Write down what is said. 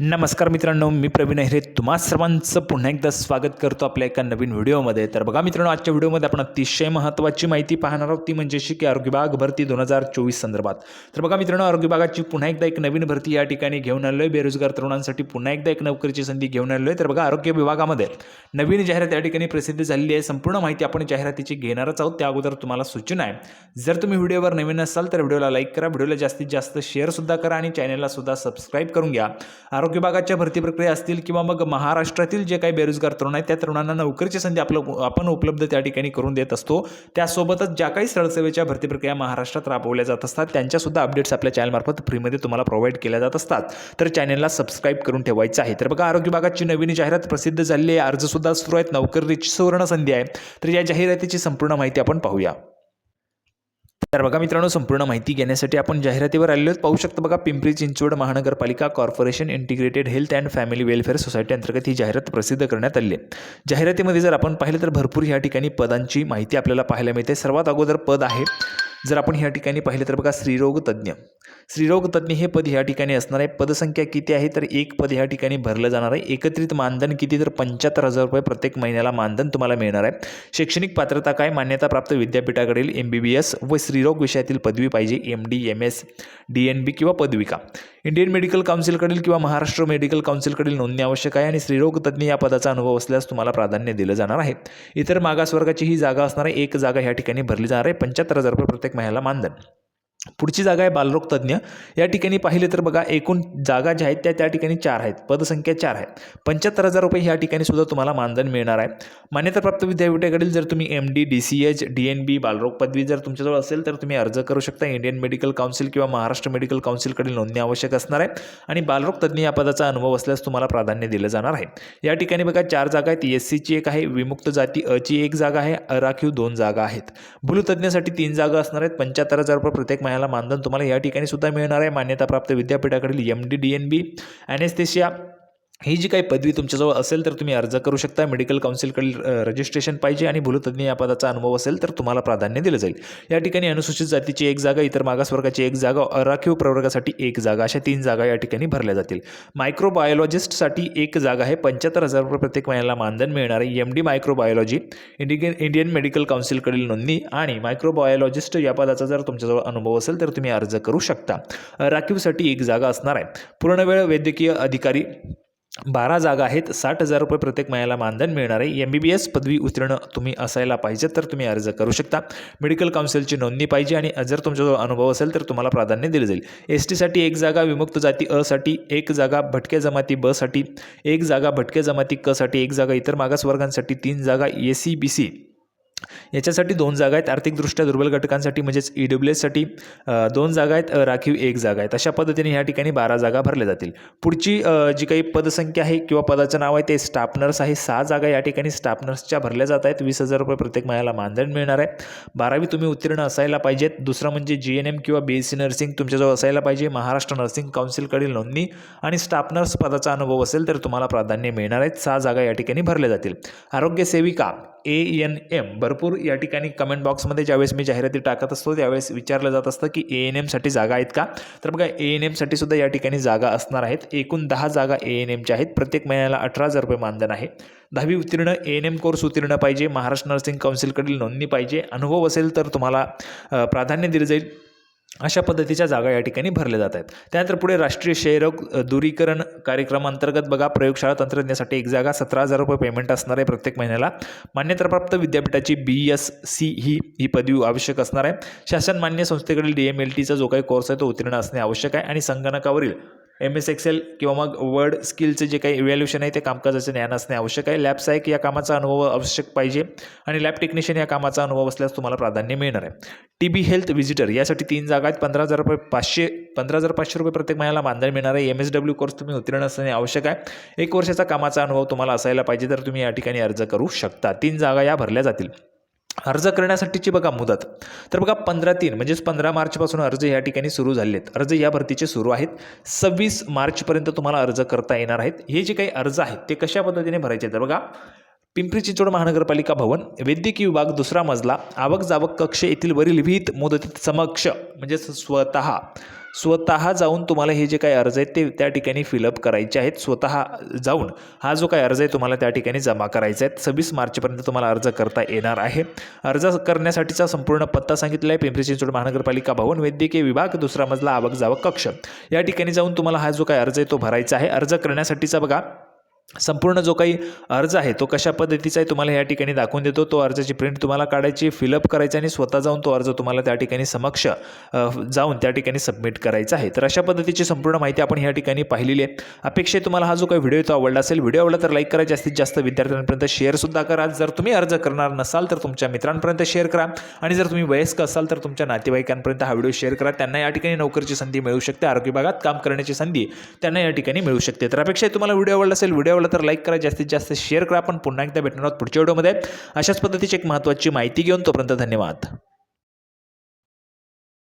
नमस्कार मित्रांनो मी प्रवीण अहिरे तुम्हा सर्वांचं पुन्हा एकदा स्वागत करतो आपल्या एका नवीन व्हिडिओमध्ये. तर बघा मित्रांनो आजच्या व्हिडिओमध्ये आपण अतिशय महत्त्वाची माहिती पाहणार आहोत. ती म्हणजे अशी की आरोग्य विभाग भरती दोन हजार चोवीस संदर्भात. तर बघा मित्रांनो आरोग्य विभागाची पुन्हा एकदा एक नवीन भरती या ठिकाणी घेऊन आलो आहे बेरोजगार तरुणांसाठी पुन्हा एकदा एक नोकरीची संधी घेऊन आलो आहे तर बघा आरोग्य विभागामध्ये नवीन जाहिरात या ठिकाणी प्रसिद्ध झालेली आहे. संपूर्ण माहिती आपण जाहिरातीची घेणारच आहोत. त्या अगोदर तुम्हाला सूचना आहे. जर तुम्ही व्हिडिओवर नवीन असाल तर व्हिडिओला लाईक करा. व्हिडिओला जास्तीत जास्त शेअरसुद्धा करा आणि चॅनलला सुद्धा सबस्क्राईब करून घ्या. आरोग्य विभागाच्या भरती प्रक्रिया असतील किंवा मग महाराष्ट्रातील जे काही बेरोजगार तरुण आहेत त्या तरुणांना नोकरीची संधी आपलं आपण उपलब्ध त्या ठिकाणी करून देत असतो. त्यासोबतच ज्या काही स्थळसेवेच्या भरती प्रक्रिया महाराष्ट्रात राबवल्या जात असतात त्यांच्यासुद्धा अपडेट्स आपल्या चॅनलमार्फत फ्रीमध्ये तुम्हाला प्रोव्हाइड केल्या जात असतात. तर चॅनलला सबस्क्राईब करून ठेवायचं आहे. तर बघा आरोग्य विभागाची नवीन जाहिरात प्रसिद्ध झालेली आहे. अर्जसुद्धा सुरू आहेत. नोकरीची सुवर्ण संधी आहे. तर या जाहिरातीची संपूर्ण माहिती आपण पाहूया. तर बघा मित्रांनो संपूर्ण माहिती घेण्यासाठी आपण जाहिरातीवर आलेलो आहोत. पाहू शकता बघा पिंपरी चिंचवड महानगरपालिका corporation integrated health and family welfare society अंतर्गत ही जाहिरात प्रसिद्ध करण्यात आली आहे जाहिरातीमध्ये जर आपण पाहिलं तर भरपूर ह्या ठिकाणी पदांची माहिती आपल्याला पाहायला मिळते सर्वात अगोदर पद आहे जर आपण ह्या ठिकाणी पाहिलं तर बघा स्त्रीरोग तज्ज्ञ हे पद ह्या ठिकाणी असणार आहे. पदसंख्या किती आहे तर एक पद ह्या ठिकाणी भरलं जाणार आहे. एकत्रित मानधन किती तर पंच्याहत्तर हजार रुपये प्रत्येक महिन्याला मानधन तुम्हाला मिळणार आहे. शैक्षणिक पात्रता काय? मान्यताप्राप्त विद्यापीठाकडील एम बी बी एस व स्त्रीरोग विषयातील पदवी पाहिजे. M D M S D N B किंवा पदविका. इंडियन मेडिकल काउन्सिलकडील किंवा महाराष्ट्र मेडिकल काउन्सिलकडील नोंदणी आवश्यक आहे आणि स्त्रीरोग तज्ज्ञ या पदाचा अनुभव असल्यास तुम्हाला प्राधान्य दिलं जाणार आहे. इतर मागासवर्गाची ही जागा असणार आहे एक जागा ह्या ठिकाणी भरली जाणार आहे. पंच्याहत्तर हजार रुपये प्रत्येक महिन्याला मानधन. पुढची जागा आहे बालरोग तज्ज्ञ. या ठिकाणी पाहिले तर बघा एकूण जागा ज्या आहेत त्या त्या ठिकाणी चार आहेत. पदसंख्या चार आहे पंच्याहत्तर हजार रुपये ह्या ठिकाणी सुद्धा तुम्हाला मानधन मिळणार आहे. मान्यताप्राप्त विद्यापीठाकडील जर तुम्ही M D D C H D N B बालरोग पदवी जर तुमच्याजवळ असेल तर तुम्ही अर्ज करू शकता. इंडियन मेडिकल काउन्सिल किंवा महाराष्ट्र मेडिकल काउन्सिलकडील नोंदणी आवश्यक असणार आहे. आणि बालरोग तज्ज्ञ या पदाचा अनुभव असल्यास तुम्हाला प्राधान्य दिलं जाणार आहे. या ठिकाणी बघा चार जागा आहेत. एस सीची एक आहे. विमुक्त जाती अची एक जागा आहे. अराखीव दोन जागा आहेत. भूलतज्ञासाठी तीन जागा असणार आहेत. पंच्याहत्तर हजार रुपये प्रत्येक मानधन तुम्हाला या ठिकाणी सुद्धा मिळणार आहे. मान्यताप्राप्त विद्यापीठाकडील M D D N B anaesthesia ही जी काही पदवी तुमच्याजवळ असेल तर तुम्ही अर्ज करू शकता. मेडिकल काउन्सिलकडील रजिस्ट्रेशन पाहिजे आणि भूलतज्ञ या पदाचा अनुभव असेल तर तुम्हाला प्राधान्य दिलं जाईल. या ठिकाणी अनुसूचित जातीची एक जागा इतर मागासवर्गाची एक जागा अराखीव प्रवर्गासाठी एक जागा अशा तीन जागा या ठिकाणी भरल्या जातील. मायक्रोबायोलॉजिस्टसाठी एक जागा आहे. पंच्याहत्तर हजार रुपये प्रत्येक महिन्याला मानधन मिळणारे M D microbiology Indian Indian medical काउन्सिलकडील नोंदणी आणि मायक्रोबायोलॉजिस्ट या पदाचा जर तुमच्याजवळ अनुभव असेल तर तुम्ही अर्ज करू शकता. राखीवसाठी एक जागा असणार आहे. पूर्णवेळ वैद्यकीय अधिकारी बारा जागा आहेत साठ हजार रुपये प्रत्येक महिन्याला मानधन मिळणार आहे. एम बी बी एस पदवी उत्तीर्ण तुम्ही असायला पाहिजे तर तुम्ही अर्ज करू शकता. मेडिकल काउन्सिलची नोंदणी पाहिजे आणि जर तुमच्याजवळ अनुभव असेल तर तुम्हाला प्राधान्य दिले जाईल. एस टीसाठी एक जागा विमुक्त जाती असाठी एक जागा भटक्या जमाती बसाठी एक जागा भटक्या जमाती कसाठी एक जागा इतर मागासवर्गांसाठी तीन जागा ए सी बी सी याच्यासाठी दोन जागा आहेत. आर्थिकदृष्ट्या दुर्बल घटकांसाठी म्हणजेच ई डब्ल्यू एससाठी दोन जागा आहेत राखीव एक जागा आहेत. अशा पद्धतीने ह्या ठिकाणी बारा जागा भरल्या जातील. पुढची जी काही पदसंख्या आहे किंवा पदाचं नाव आहे ते स्टाफ नर्स आहे. सहा जागा या ठिकाणी स्टाफ नर्सच्या भरल्या जात आहेत. वीस हजार रुपये प्रत्येक महिन्याला मानधन मिळणार आहे. बारावी तुम्ही उत्तीर्ण असायला पाहिजेत. दुसरं म्हणजे जी एन एम किंवा बी एस सी नर्सिंग तुमच्याजवळ असायला पाहिजे. महाराष्ट्र नर्सिंग काउन्सिलकडील नोंदणी आणि स्टाफ नर्स पदाचा अनुभव असेल तर तुम्हाला प्राधान्य मिळणार आहेत सहा जागा या ठिकाणी भरल्या जातील. आरोग्य सेविका ए एन एम भरपूर या ठिकाणी कमेंट बॉक्समध्ये ज्यावेळेस मी जाहिराती टाकत असतो त्यावेळेस विचारलं जात असतं की ए एन एमसाठी जागा आहेत का? तर बघा ए एन एमसाठी सुद्धा या ठिकाणी जागा असणार आहेत. एकूण दहा जागा ए एन एमच्या आहेत. प्रत्येक महिन्याला अठरा हजार रुपये मानधन आहे. दहावी उत्तीर्ण ए एन एम कोर्स उत्तीर्ण पाहिजे. महाराष्ट्र नर्सिंग काउन्सिलकडील नोंदणी पाहिजे. अनुभव असेल तर तुम्हाला प्राधान्य दिलं जाईल. अशा पद्धतीच्या जागा या ठिकाणी भरल्या जात आहेत. त्यानंतर पुढे राष्ट्रीय क्षयरोग दुरीकरण दूरीकरण कार्यक्रमांतर्गत बघा प्रयोगशाळा तंत्रज्ञासाठी एक जागा सतरा हजार रुपये पेमेंट असणार आहे प्रत्येक महिन्याला. मान्यताप्राप्त विद्यापीठाची बी एस सी ही ही पदवी आवश्यक असणार आहे. शासन मान्य संस्थेकडील डी एम एल टीचा जो काही कोर्स आहे तो उत्तीर्ण असणे आवश्यक आहे आणि संगणकावरील एम एस एक्सेल किंवा मग वर्ड स्किलचे जे काही इव्हॅल्युएशन आहे ते कामकाजाचे ज्ञान असणे आवश्यक आहे. लॅब सायक या कामाचा अनुभव आवश्यक पाहिजे आणि लॅब टेक्निशियन या कामाचा अनुभव असल्यास तुम्हाला प्राधान्य मिळणार आहे. टी बी हेल्थ व्हिजिटर यासाठी तीन जागा आहेत. पंधरा हजार रुपये पाचशे पंधरा हजार पाचशे रुपये प्रत्येक महिन्याला मानधन मिळणार आहे. एम एस डब्ल्यू कोर्स तुम्ही उत्तीर्ण असणे आवश्यक आहे. एक वर्षाचा कामाचा अनुभव तुम्हाला असायला पाहिजे तर तुम्ही या ठिकाणी अर्ज करू शकता. तीन जागा या भरल्या जातील. अर्ज करण्यासाठीची बघा मुदत. तर बघा पंधरा तीन म्हणजेच पंधरा मार्चपासून अर्ज या ठिकाणी सुरू झाले आहेत अर्ज या भरतीचे सुरू आहेत. सव्वीस मार्चपर्यंत तुम्हाला अर्ज करता येणार आहेत. हे जे काही अर्ज आहेत ते कशा पद्धतीने भरायचे आहेत? तर बघा पिंपरी चिंचवड महानगरपालिका भवन वैद्यकीय विभाग दुसरा मजला आवक जावक कक्ष येथील वरील विहित मुदतीत समक्ष म्हणजेच स्वतः स्वतः जाऊन तुम्हाला हे जे काही अर्ज आहेत ते त्या ठिकाणी फिलअप करायचे आहेत. स्वतः जाऊन हा जो काही अर्ज आहे तुम्हाला त्या ठिकाणी जमा करायचा आहे सव्वीस मार्चपर्यंत तुम्हाला अर्ज करता येणार आहे. अर्ज करण्यासाठीचा संपूर्ण पत्ता सांगितला आहे. पिंपरी चिंचवड महानगरपालिका भवन वैद्यकीय विभाग दुसरा मजला आवक जावक कक्ष. या ठिकाणी जाऊन तुम्हाला हा जो काही अर्ज आहे तो भरायचा आहे. अर्ज करण्यासाठीचा बघा संपूर्ण जो काही अर्ज आहे तो कशा पद्धतीचा आहे तुम्हाला या ठिकाणी दाखवून देतो. तो अर्जाची प्रिंट तुम्हाला काढायची फिलअप करायची आणि स्वतः जाऊन तो अर्ज तुम्हाला त्या ठिकाणी समक्ष जाऊन त्या ठिकाणी सबमिट करायचा आहे. तर अशा पद्धतीची संपूर्ण माहिती आपण या ठिकाणी पाहिलेली आहे. अपेक्षा तुम्हाला हा जो काही व्हिडिओ तो आवडला असेल. व्हिडिओ आवडला तर लाईक करा. जास्तीत जास्त विद्यार्थ्यांपर्यंत शेअरसुद्धा करा. जर तुम्ही अर्ज करणार नसाल तर तुमच्या मित्रांपर्यंत शेअर करा. आणि जर तुम्ही वयस्क असाल तर तुमच्या नातेवाईकांपर्यंत हा व्हिडिओ शेअर करा. त्यांना या ठिकाणी नोकरीची संधी मिळू शकते. आरोग्य विभागात काम करण्याची संधी त्यांना या ठिकाणी मिळू शकते. तर अपेक्षा तुम्हाला व्हिडिओ आवडला असेल व्हिडिओ आवडला तर लाईक करा जास्तीत जास्त शेअर करा. आपण पुन्हा एकदा भेटणार आहोत पुढच्या व्हिडिओमध्ये अशाच पद्धतीची एक महत्त्वाची माहिती घेऊन तोपर्यंत धन्यवाद.